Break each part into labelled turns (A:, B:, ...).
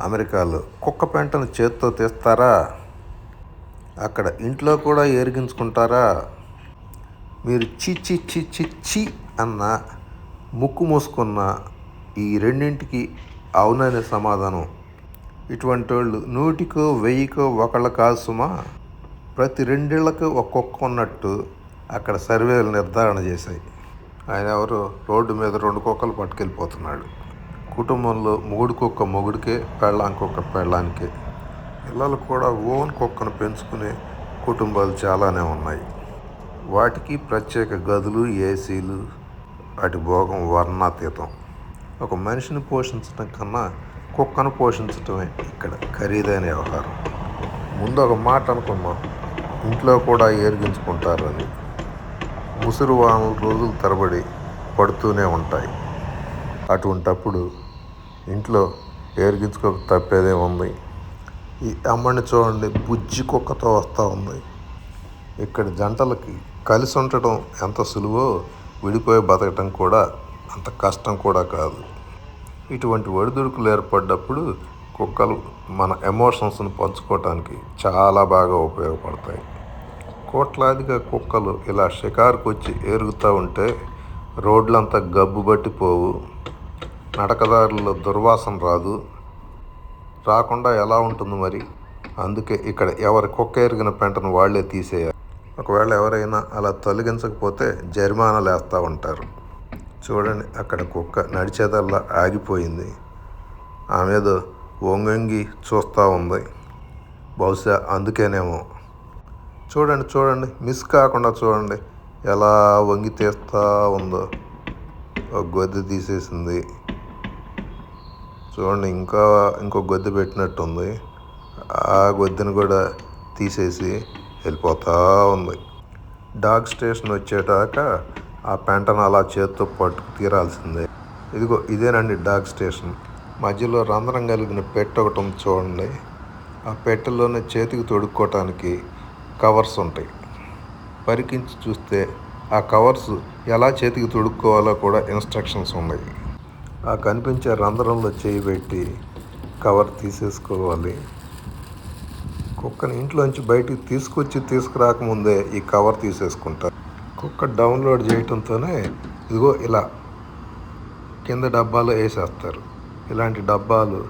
A: అమెరికాలో కుక్క పెంటను చేత్తో తీస్తారా? అక్కడ ఇంట్లో కూడా ఏరిగించుకుంటారా మీరు చి చి చి చి చి అన్న ముక్కు మూసుకున్న ఈ రెండింటికి అవుననే సమాధానం. ఇటువంటి వాళ్ళు నూటికో వెయ్యికో ఒకళ్ళ కాసుమా ప్రతి రెండేళ్ళకు ఒక కుక్క ఉన్నట్టు అక్కడ సర్వేలు నిర్ధారణ చేశాయి. ఆయన ఎవరు రోడ్డు మీద రెండు కుక్కలు పట్టుకెళ్ళిపోతున్నాడు. కుటుంబంలో మొగుడు కుక్క మొగుడికే పెళ్ళానికి కుక్క పెళ్ళానికే. పిల్లలు కూడా ఓన్ కుక్కను పెంచుకునే కుటుంబాలు చాలానే ఉన్నాయి. వాటికి ప్రత్యేక గదులు ఏసీలు వాటి భోగం వర్ణాతీతం. ఒక మనిషిని పోషించడం కన్నా కుక్కను పోషించటమే ఇక్కడ ఖరీదైన వ్యవహారం. ముందు ఒక మాట అనుకున్నాం ఇంట్లో కూడా ఏరిగించుకుంటారని. ముసురు వానలు రోజులు తరబడి పడుతూనే ఉంటాయి. అటువంటప్పుడు ఇంట్లో ఏరిగించుకోక తప్పేదే ఉంది. ఈ అమ్మని చూడండి బుజ్జి కుక్కతో వస్తూ ఉంది. ఇక్కడ జంటలకి కలిసి ఉండటం ఎంత సులువో విడిపోయి బతకటం కూడా అంత కష్టం కూడా కాదు. ఇటువంటి ఒడిదుడుకులు ఏర్పడ్డప్పుడు కుక్కలు మన ఎమోషన్స్ని పంచుకోవటానికి చాలా బాగా ఉపయోగపడతాయి. కోట్లాదిగా కుక్కలు ఇలా షికారుకు వచ్చి ఏరుగుతూ ఉంటే రోడ్లంతా గబ్బు పట్టిపోవు నడకదారుల్లో దుర్వాసన రాదు. రాకుండా ఎలా ఉంటుంది మరి? అందుకే ఇక్కడ ఎవరి కుక్క ఎరిగిన పెంటను వాళ్ళే తీసేయాలి. ఒకవేళ ఎవరైనా అలా తొలగించకపోతే జరిమానాలు వేస్తూ ఉంటారు. చూడండి అక్కడ కుక్క నడిచేదల్లా ఆగిపోయింది. ఆమె ఏదో వంగొంగి చూస్తూ ఉంది. బహుశా అందుకేనేమో. చూడండి చూడండి మిస్ కాకుండా చూడండి ఎలా వంగి తీస్తూ ఉందో. ఒక గొద్దె తీసేసింది. చూడండి ఇంకా ఇంకో గొద్దె పెట్టినట్టుంది. ఆ గొద్దెను కూడా తీసేసి వెళ్ళిపోతూ ఉంది. డాగ్ స్టేషన్ వచ్చేటాక ఆ పెంటను అలా చేత్తో పట్టుకు తీరాల్సిందే. ఇదిగో ఇదేనండి డాగ్ స్టేషన్. మధ్యలో రంధ్రం కలిగిన పెట్టె ఒకటి ఉంది చూడండి. ఆ పెట్టెలోనే చేతికి తొడుక్కోవటానికి కవర్స్ ఉంటాయి. పరికించి చూస్తే ఆ కవర్స్ ఎలా చేతికి తొడుక్కోవాలో కూడా ఇన్స్ట్రక్షన్స్ ఉన్నాయి. ఆ కనిపించే రంధ్రంలో చేయి పెట్టి కవర్ తీసేసుకోవాలి. కుక్కని ఇంట్లోంచి బయటికి తీసుకొచ్చి తీసుకురాకముందే ఈ కవర్ తీసేసుకుంటారు కుక్క డౌన్లోడ్ చేయటంతోనే ఇదిగో ఇలా కింద డబ్బాలో వేసేస్తారు. ఇలాంటి డబ్బాలు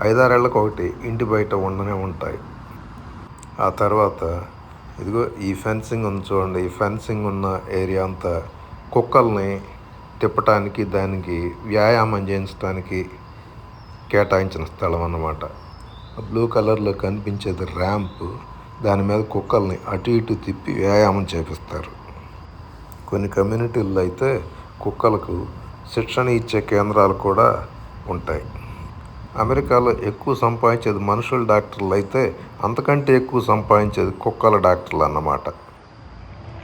A: ఐదారేళ్ళకు ఒకటి ఇంటి బయట ఉండనే ఉంటాయి. ఆ తర్వాత ఇదిగో ఈ ఫెన్సింగ్ ఉంది చూడండి. ఈ ఫెన్సింగ్ ఉన్న ఏరియా అంతా కుక్కల్ని తిప్పటానికి దానికి వ్యాయామం చేయించడానికి కేటాయించిన స్థలం అన్నమాట. బ్లూ కలర్లో కనిపించేది ర్యాంప్. దాని మీద కుక్కల్ని అటు ఇటు తిప్పి వ్యాయామం చేపిస్తారు. కొన్ని కమ్యూనిటీల్లో అయితే కుక్కలకు శిక్షణ ఇచ్చే కేంద్రాలు కూడా ఉంటాయి. అమెరికాలో ఎక్కువ సంపాదించేది మనుషుల డాక్టర్లు అయితే అంతకంటే ఎక్కువ సంపాదించేది కుక్కల డాక్టర్లు అన్నమాట.